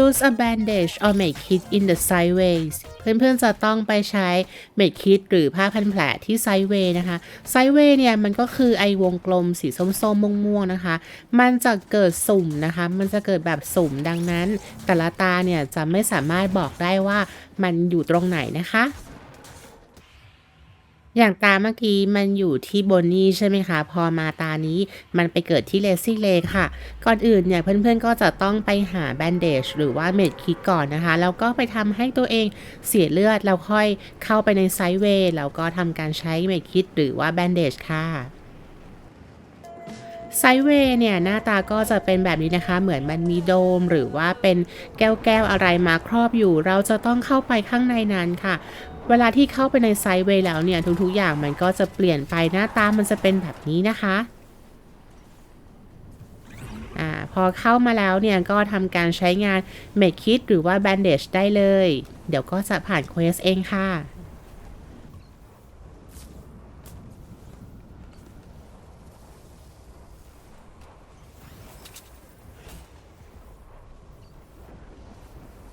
use a bandage or make it in the sideways เพื่อนๆจะต้องไปใช้ make it หรือผ้าพันแผลที่ไซเวย์นะคะ ไซเวย์เนี่ยมันก็คือไอวงกลมสีส้มๆม่วงๆนะคะ มันจะเกิดสุ่มนะคะ มันจะเกิดแบบสุ่มดังนั้น แต่ละตาเนี่ยจะไม่สามารถบอกได้ว่ามันอยู่ตรงไหนนะคะ อย่างตาเมื่อกี้มันอยู่ที่บนนี่ใช่ไหมคะ พอมาตานี้มันไปเกิดที่เลซี่เลค่ะ ก่อนอื่นเนี่ยเพื่อนๆก็จะต้องไปหาแบนเดจหรือว่าเม็ดคิดก่อนนะคะ แล้วก็ไปทำให้ตัวเองเสียเลือดแล้วค่อยเข้าไปในไซด์เวย์แล้วก็ทำการใช้เม็ดคิดหรือว่าแบนเดจค่ะไซเวย์เนี่ยหน้าตาก็จะเป็นแบบนี้นะคะ เหมือนมันมีโดมหรือว่าเป็นแก้วแก้วๆอะไรมาครอบอยู่ เราจะต้องเข้าไปข้างในนั้นค่ะ เวลาที่เข้าไปในไซด์เวย์แล้วเนี่ยทุกๆอย่างมันก็จะเปลี่ยนไปหน้าตามันจะเป็นแบบนี้นะคะอ่าพอเข้ามาแล้วเนี่ยก็ทำการใช้งานเมดคิดหรือว่าแบนเดจได้เลย เดี๋ยวก็จะผ่านเควสเองค่ะ